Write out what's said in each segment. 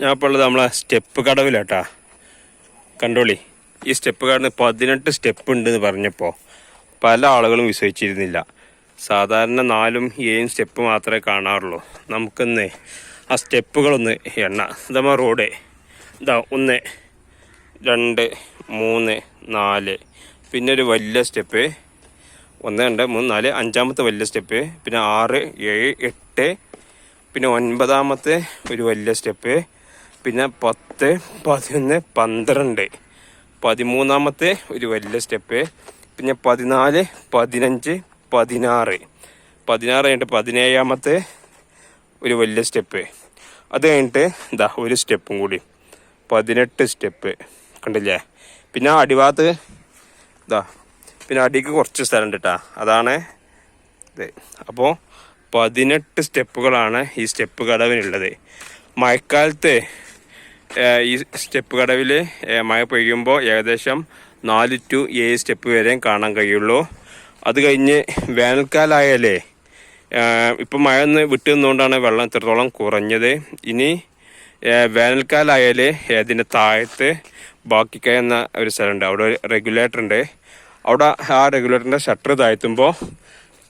ഞാൻ ഇപ്പോൾ ഉള്ളത് നമ്മളെ സ്റ്റെപ്പ് കടവിലാട്ടാ. കണ്ടോളി. ഈ സ്റ്റെപ്പ് കടന്ന് പതിനെട്ട് സ്റ്റെപ്പ് ഉണ്ടെന്ന് പറഞ്ഞപ്പോൾ പല ആളുകളും വിശ്വസിച്ചിരുന്നില്ല. സാധാരണ നാലും ഏഴും സ്റ്റെപ്പ് മാത്രമേ കാണാറുള്ളൂ. നമുക്കൊന്ന് ആ സ്റ്റെപ്പുകളൊന്ന് എണ്ണ. ഇതാ റോഡ്. ഇതാ ഒന്ന് രണ്ട് മൂന്ന് നാല്. പിന്നെ ഒരു വലിയ സ്റ്റെപ്പ്. ഒന്ന് രണ്ട് മൂന്ന് നാല്. അഞ്ചാമത്തെ വലിയ സ്റ്റെപ്പ്. പിന്നെ ആറ് ഏഴ് എട്ട്. പിന്നെ ഒൻപതാമത്തെ ഒരു വലിയ സ്റ്റെപ്പ്. പിന്നെ പത്ത് പതിനൊന്ന് പന്ത്രണ്ട്. പതിമൂന്നാമത്തെ ഒരു വലിയ സ്റ്റെപ്പ്. പിന്നെ പതിനാല് പതിനഞ്ച് പതിനാറ്. പതിനാറ് കഴിഞ്ഞിട്ട് പതിനേഴാമത്തെ ഒരു വലിയ സ്റ്റെപ്പ്. അത് കഴിഞ്ഞിട്ട് ഇതാ ഒരു സ്റ്റെപ്പും കൂടി. പതിനെട്ട് സ്റ്റെപ്പ്. കണ്ടില്ലേ? പിന്നെ അടിഭാഗത്ത് ഇതാ പിന്നെ അടിക്ക് കുറച്ച് സ്ഥലം കേട്ടാ അതാണ് ഇത്. അപ്പോൾ പതിനെട്ട് സ്റ്റെപ്പുകളാണ് ഈ സ്റ്റെപ്പ് കടവിനുള്ളത്. മഴക്കാലത്ത് ഈ സ്റ്റെപ്പ് കടവിൽ മഴ പെയ്യുമ്പോൾ ഏകദേശം നാല് ടു ഏഴ് സ്റ്റെപ്പ് വരെയും കാണാൻ കഴിയുള്ളൂ. അത് കഴിഞ്ഞ് വേനൽക്കാലമായാലേ ഇപ്പം മഴ ഒന്ന് വിട്ടു നിന്നുകൊണ്ടാണ് വെള്ളം ഇത്രത്തോളം കുറഞ്ഞത്. ഇനി വേനൽക്കാലായാലേ അതിന്റെ താഴത്ത് ബാക്കി എന്ന ഒരു സ്ഥലമുണ്ട്. അവിടെ ഒരു റെഗുലേറ്റർ ഉണ്ട്. അവിടെ ആ റെഗുലേറ്ററിന്റെ ഷട്ടർ താഴ്ത്തുമ്പോൾ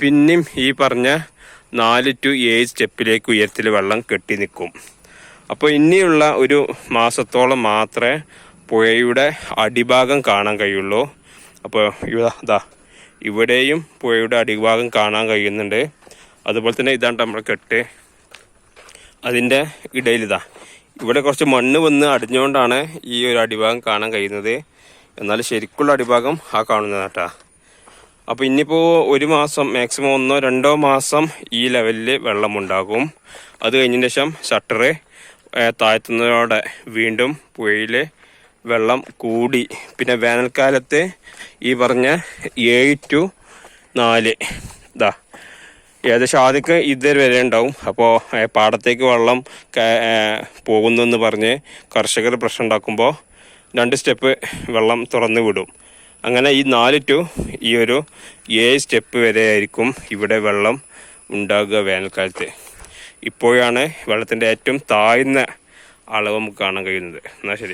പിന്നെയും ഈ പറഞ്ഞ നാല് ടു ഏഴ് സ്റ്റെപ്പിലേക്ക് ഉയരത്തിൽ വെള്ളം കെട്ടി നിൽക്കും. അപ്പോൾ ഇനിയുള്ള ഒരു മാസത്തോളം മാത്രമേ പുഴയുടെ അടിഭാഗം കാണാൻ കഴിയുള്ളൂ. അപ്പോൾ ഇതാ ഇതാ ഇവിടെയും പുഴയുടെ അടിഭാഗം കാണാൻ കഴിയുന്നുണ്ട്. അതുപോലെ തന്നെ ഇതാണ് നമ്മുടെ കെട്ട്. അതിന്റെ ഇതാ ഇവിടെ കുറച്ച് മണ്ണ് വന്ന് അടിഞ്ഞുകൊണ്ടാണ് ഈ ഒരു അടിഭാഗം കാണാൻ കഴിയുന്നത്. എന്നാൽ ശരിക്കുള്ള അടിഭാഗം ആ കാണുന്നതാട്ടാ. അപ്പോൾ ഇനിയിപ്പോൾ ഒരു മാസം മാക്സിമം ഒന്നോ രണ്ടോ മാസം ഈ ലെവലിൽ വെള്ളമുണ്ടാകും. അത് കഴിഞ്ഞതിന് ശേഷം ഷട്ടറ് താഴ്ത്തുന്നതോടെ വീണ്ടും പുഴയിൽ വെള്ളം കൂടി. പിന്നെ വേനൽക്കാലത്ത് ഈ പറഞ്ഞ ഏഴ് ടു നാല് ഇതാ ഏകദേശം ആദ്യമൊക്കെ ഇതുവരെ വരെ ഉണ്ടാവും. അപ്പോൾ പാടത്തേക്ക് വെള്ളം പോകുന്നു എന്ന് പറഞ്ഞ് കർഷകർ പ്രശ്നം ഉണ്ടാക്കുമ്പോൾ രണ്ട് സ്റ്റെപ്പ് വെള്ളം തുറന്നു വിടും. അങ്ങനെ ഈ നാല് ടു ഈ ഒരു ഏഴ് സ്റ്റെപ്പ് വരെ ആയിരിക്കും ഇവിടെ വെള്ളം ഉണ്ടാകുക വേനൽക്കാലത്ത്. ഇപ്പോഴാണ് വെള്ളത്തിന്റെ ഏറ്റവും താഴ്ന്ന അളവ് നമുക്ക് കാണാൻ കഴിയുന്നത്. എന്നാൽ ശരി.